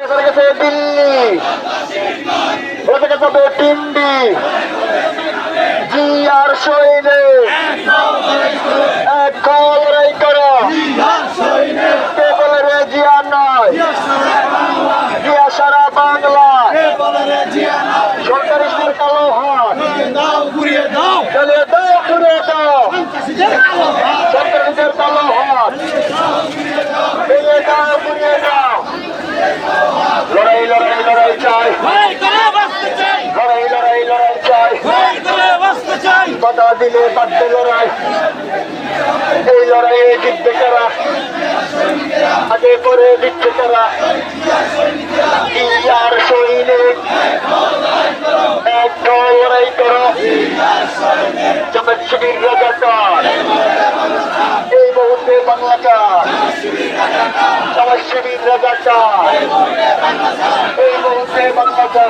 এখানে গেছে দিল্লি ওখানে যাবে দিল্লি জি আর শহীদে এক লড়াই করো কে বলে রে জিয়া নয় জিয়া সারা বাংলায় সরকারি স্কুল কালো চালিয়ে দাও ঘুরে দাও সরকারিদের কালো হাত ভেঙে দাও ঘুরিয়ে দাও লড়াই লড়াই লড়াই লড়াই লড়াই চাই। বাধা দিলে বাধ্য লড়াই। এই লড়াইয়ে জিতবে কারা? আগে করে দিচ্ছে কারা? ইয়ার সৈনিক? এক লড়াই করো। জামাত শিবির রাজাকার। এই মুহূর্তে বাংলাকার শিবির রাজাকার। এই মুহূর্তে বাংলাটা